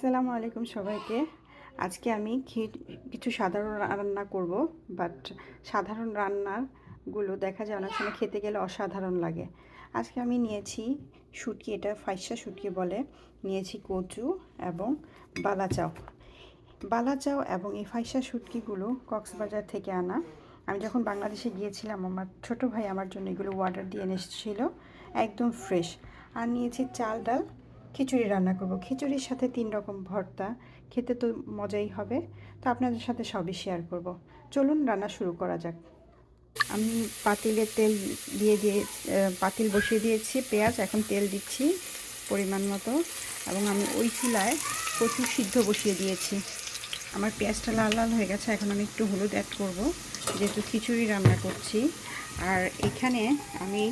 আসসালামু আলাইকুম সবাইকে। আজকে আমি কিছু সাধারণ রান্না করব বাট সাধারণ রান্নাগুলো দেখা যায় অনেক সময় খেতে গেলে অসাধারণ লাগে। আজকে আমি নিয়েছি শুটকি, এটা ফাইসা শুটকি বলে। নিয়েছি কচু এবং বালাচাও। বালাচাও এবং এই ফাইসা শুটকিগুলো কক্সবাজার থেকে আনা। আমি যখন বাংলাদেশে গিয়েছিলাম, আমার ছোট ভাই আমার জন্য এগুলো অর্ডার দিয়ে এনে এসেছিল একদম ফ্রেশ আর নিয়েছি চাল ডাল খিচুড়ি রান্না করব। খিচুড়ির সাথে তিন রকম ভর্তা, খেতে তো মজাই হবে। তো আপনাদের সাথে সবই শেয়ার করব। চলুন রান্না শুরু করা যাক। আমি পাতিলে তেল দিয়ে দিয়ে পাতিল বসিয়ে দিয়েছি, পেঁয়াজ এখন তেল দিচ্ছি পরিমাণ মতো। এবং আমি ওই চুলায় কচু সিদ্ধ বসিয়ে দিয়েছি। আমার পেঁয়াজটা লাল লাল হয়ে গেছে, এখন আমি একটু হলুদ অ্যাড করব। যেহেতু খিচুড়ি রান্না করছি। আর এখানে আমি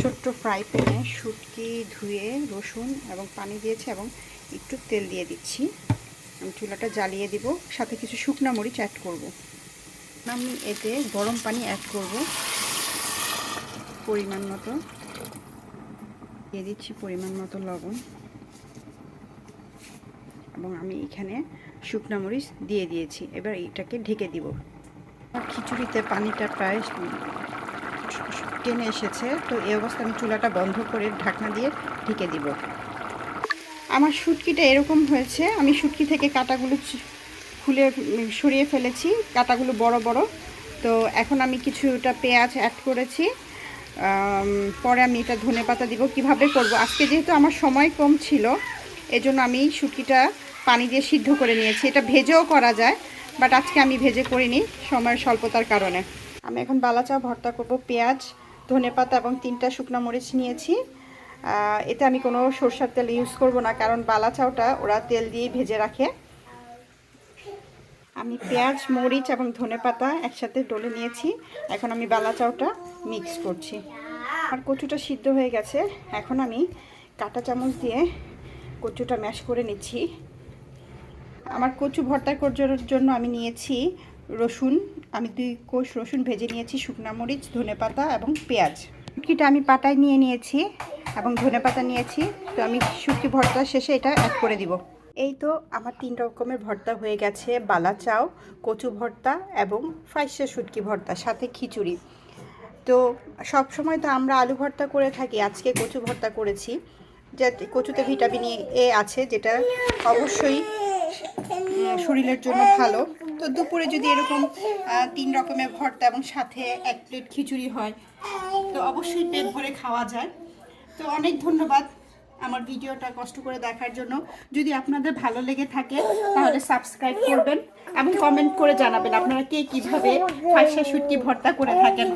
ছোট্ট ফ্রাই প্যানে শুটকি, ধুয়ে, রসুন এবং পানি দিয়েছি এবং একটু তেল দিয়ে দিচ্ছি। আমি চুলাটা জ্বালিয়ে দিব, সাথে কিছু শুকনা মরিচ অ্যাড করব। আমি এতে গরম পানি অ্যাড করব, পরিমাণ মতো। দিয়ে দিচ্ছি পরিমাণ মতো লবণ। এবং আমি এখানে শুকনা মরিচ দিয়ে দিয়েছি। এবার এটাকে ঢেকে দিব। খিচুড়িতে পানিটা প্রায় টেনে এসেছে, তো এই অবস্থায় আমি চুলাটা বন্ধ করে ঢাকনা দিয়ে ঢেকে দিব। আমার শুটকিটা এরকম হয়েছে, আমি শুটকি থেকে কাটাগুলো খুলে সরিয়ে ফেলেছি, কাটাগুলো বড় বড়। তো এখন আমি কিছুটা পেঁয়াজ অ্যাড করেছি পরে আমি এটা ধনে পাতা দিব। কীভাবে করব? আজকে যেহেতু আমার সময় কম ছিল, এজন্য আমি শুটকিটা পানি দিয়ে সিদ্ধ করে নিয়েছি। এটা ভেজেও করা যায় বাট আজকে আমি ভেজে করিনি, সময়ের স্বল্পতার কারণে। আমি এখন বালা বালাচা ভর্তা করব পেঁয়াজ ধনে পাতা এবং তিনটা শুকনো মরিচ নিয়েছি। এতে আমি কোনো সরষার তেল ইউজ করব না, কারণ বালা বালাচাওটা ওরা তেল দিয়েই ভেজে রাখে। আমি পেঁয়াজ, মরিচ এবং ধনে পাতা একসাথে ডলে নিয়েছি। এখন আমি বালা চাউটা মিক্স করছি। আর কচুটা সিদ্ধ হয়ে গেছে। এখন আমি কাঁটা চামচ দিয়ে কচুটা ম্যাশ করে নিচ্ছি। আমার কচু ভর্তা করার জন্য আমি নিয়েছি রসুন। আমি দুই কোষ রসুন ভেজে নিয়েছি, শুকনা মরিচ, ধনে পাতা এবং পেঁয়াজ। শুটকিটা আমি পাটায় নিয়ে নিয়েছি এবং ধনে পাতা নিয়েছি। তো আমি শুটকি ভর্তা শেষে এটা অ্যাড করে দিব। এই তো আমার তিন রকমের ভর্তা হয়ে গেছে। বালা চাও, কচু ভর্তা এবং ফ্রাইসা শুটকি ভর্তা, সাথে খিচুড়ি। তো সব সময় তো আমরা আলু ভর্তা করে থাকি, আজকে কচু ভর্তা করেছি। যাতে কচুতে ভিটামিন এ আছে, যেটা অবশ্যই শরীরের জন্য ভালো। তো দুপুরে যদি এরকম তিন রকমের ভর্তা এবং সাথে এক প্লেট খিচুড়ি হয়, তো অবশ্যই পেট ভরে খাওয়া যায়। তো অনেক ধন্যবাদ আমার ভিডিওটা কষ্ট করে দেখার জন্য। যদি আপনাদের ভালো লেগে থাকে, তাহলে সাবস্ক্রাইব করবেন এবং কমেন্ট করে জানাবেন আপনারা কে কীভাবে ফাঁসা শুটকি ভর্তা করে থাকেন।